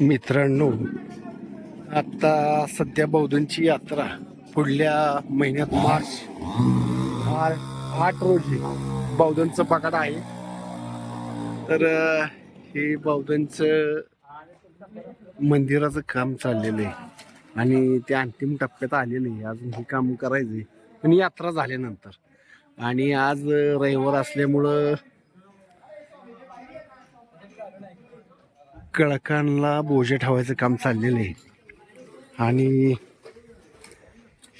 मित्रांनो आता सध्या बौद्धांची यात्रा पुढल्या महिन्यात मार्च आठ रोजी बौद्धांचं पगार आहे. तर हे बौद्धंचं मंदिराचं काम चाललेलं आहे. आणि ते अंतिम टप्प्यात आलेलं आहे. अजून हे काम करायचं पण यात्रा झाल्यानंतर. आणि आज रविवार असल्यामुळं कळकांना बोजे ठेवायचं काम चाललेलं आहे. आणि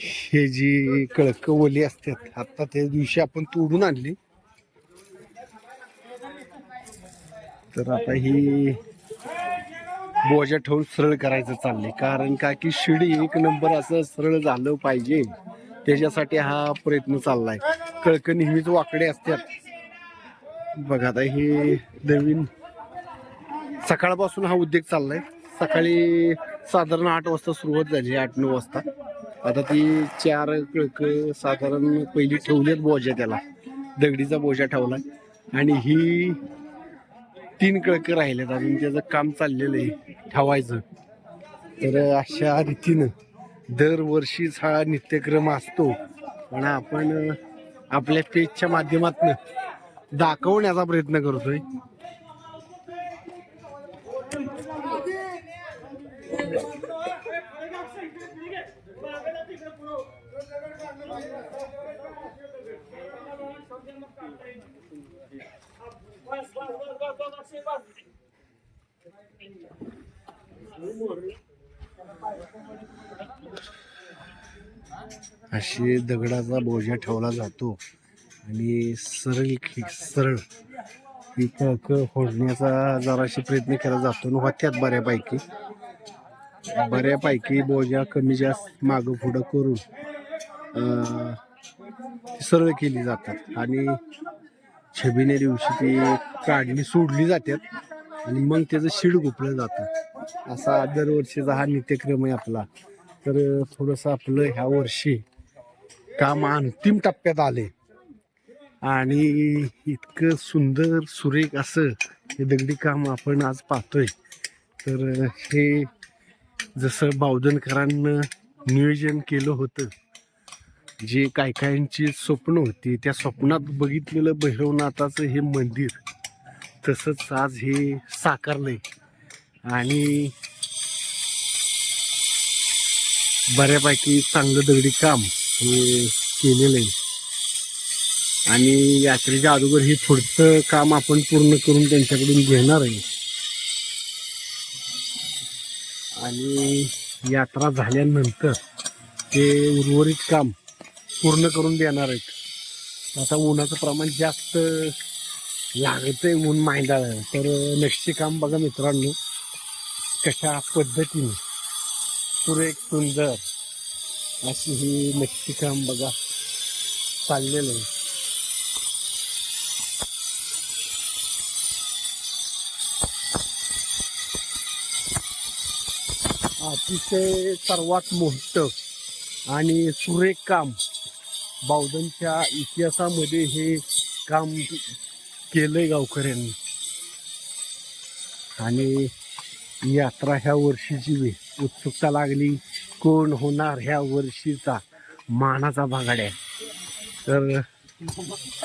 हे जी कळक ओली असतात आता त्या दिवशी आपण तोडून आणली. तर आता ही बोजा ठेवून सरळ करायचं चाललंय. कारण का की शिडी एक नंबर असं सरळ झालं पाहिजे. त्याच्यासाठी हा प्रयत्न चाललाय. कळक नेहमीच वाकडे असतात. बघा आता हे नवीन सकाळपासून हा उद्योग चाललाय. सकाळी साधारण आठ वाजता सुरुवात झाली आठ नऊ वाजता. आता ती चार कळक साधारण पहिली ठेवली आहेत बोजा त्याला. दगडीचा बोजा ठेवलाय. आणि ही तीन कळक राहिलेत अजून. त्याचं काम चाललेलं आहे ठेवायचं. तर अशा रीतीनं दरवर्षीच हा नित्यक्रम असतो. पण आपण आपल्या पेजच्या माध्यमातून दाखवण्याचा प्रयत्न करतोय. अशी दगडाचा बोजा ठेवला जातो आणि सरळ सरळ ही कळक फोडण्याचा जराशी प्रयत्न केला जातो आणि होत्यात बऱ्यापैकी. बऱ्यापैकी बोजा कमी जास्त मागं पुढं करून सर्व केली जातात. आणि छबिने दिवशी ती काढली सोडली जातात. आणि मग त्याचं शिड गुपलं जातं. असा दरवर्षीचा हा नित्यक्रम आहे आपला. तर थोडंसं आपलं ह्या वर्षी काम अंतिम टप्प्यात आले. आणि इतकं सुंदर सुरेख असं हे दगडी काम आपण आज पाहतोय. तर हे जसं बावधनकरांना नियोजन केलं होतं जे काय काहींची स्वप्न होती त्या स्वप्नात बघितलेलं भैरवनाथाचं हे मंदिर तसंच आज हे साकारलंय. आणि बऱ्यापैकी चांगलं दगडी काम हे केलेलं आहे आणि यात्रेच्या अगोदर हे पुढचं काम आपण पूर्ण करून त्यांच्याकडून घेणार आहे. आणि यात्रा झाल्यानंतर ते उर्वरित काम पूर्ण करून देणार आहेत. आता उन्हाचं प्रमाण जास्त लागतंय ऊन मांडाळ तर नक्षी काम बघा मित्रांनो कशा पद्धतीने. सुरेख सुंदर अशी ही नक्षी काम बघा चाललेलं आहे. अतिशय सर्वात मोठं आणि सुरेख काम बावधनच्या इतिहासामध्ये हे काम केलंय गावकऱ्यांनी. आणि यात्रा ह्या वर्षीची उत्सुकता लागली. कोण होणार ह्या वर्षीचा मानाचा भागाड्या तर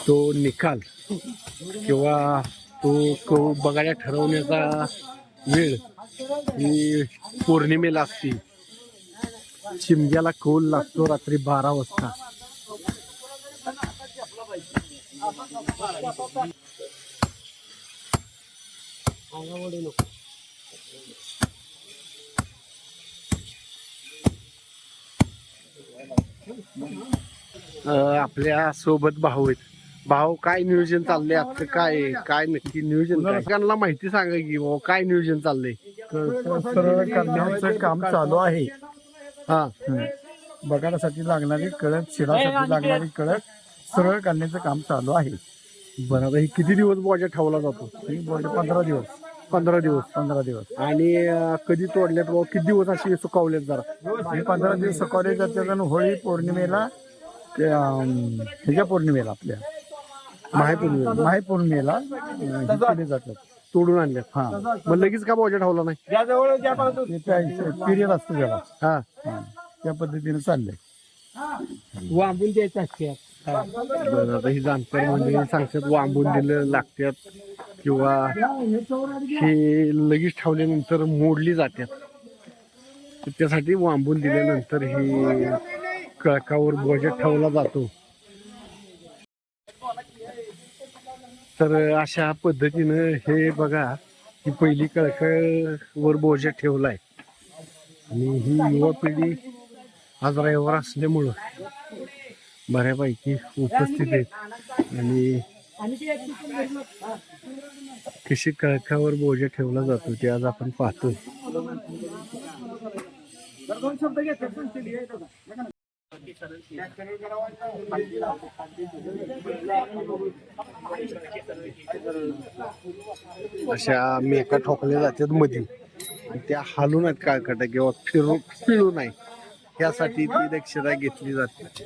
तो निकाल किंवा तो कौ बगाड्या ठरवण्याचा वेळ ही पौर्णिमेला असते. चिमग्याला कौल लागतो रात्री बारा वाजता. आपल्यासोबत भाऊ आहेत. भाऊ काय नियोजन चाललंय? आपलं काय काय नक्की नियोजन लोकांना माहिती सांगा की भाऊ काय नियोजन चाललंय? सरळ करण्याचं काम चालू आहे हा. बगाडासाठी लागणारी कळक शिरासाठी लागणारी कळक सरळ करण्याचं काम चालू आहे. बरं आता हे किती दिवस बोजा ठेवला जातो? ही पंधरा दिवस. पंधरा दिवस पंधरा दिवस. आणि अं, कधी तोडल्यात भाऊ? किती दिवस अशी सुकवलेत जरा? हे पंधरा दिवस सकाळी जातात आणि होळी पौर्णिमेला ते, अं, ह्याच्या पौर्णिमेला आपल्या. माहिती माही पौर्णिमेला अं, हे केले जातात. तोडून आणल्यात. हा. मग लगेच का बोजा ठेवला नाही? ते पिरियड असतो त्याला. हा. हा. त्या पद्धतीने चाललंय. वांबून द्यायचं असते. आता ही जाणकार म्हणजे सांगतात वांबून दिलं लागतात किंवा हे लगेच ठेवल्यानंतर मोडली जातात त्यासाठी वांबून दिल्यानंतर हे कळकावर बोजा ठेवला जातो. तर अशा पद्धतीनं हे बघा ही पहिली कळकळवर बोजा ठेवलाय. आणि ही युवा पिढी आज रविवार असल्यामुळं बऱ्यापैकी उपस्थित आहेत. आणि कशी कळखावर बोजा ठेवला जातो ते आज आपण पाहतोय. अशा मेका ठोकल्या जातात मध्ये आणि त्या हालून आहेत काळकटा किंवा फिरू पिळू नाही यासाठी ती दक्षता घेतली जाते.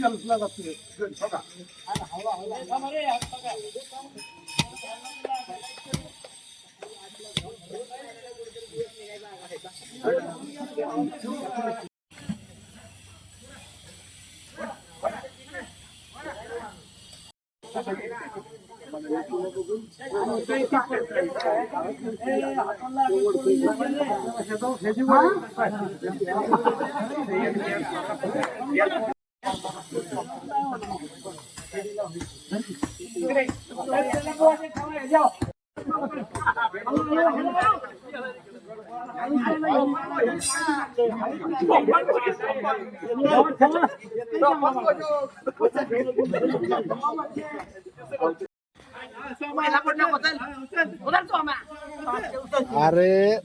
किरण सुना का तुझे किरण छोड़ा अरे हवा हवा हमारे हाथ पकड़ সেজু अरे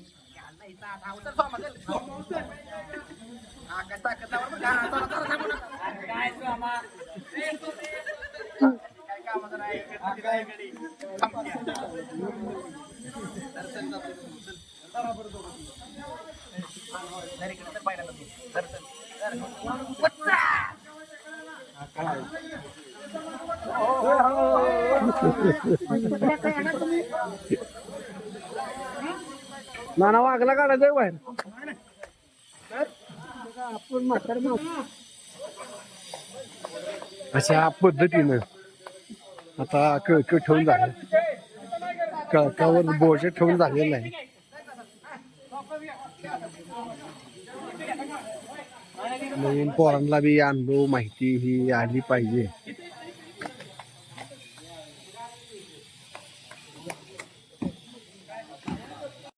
नाना वागला काढायचं बाहेर अशा पद्धतीनं आता कळकळ ठेवून झालं. कळकावर बोज ठेवून झालेलं आहे नवीन पोरांना बी अनुभव माहिती ही आली पाहिजे.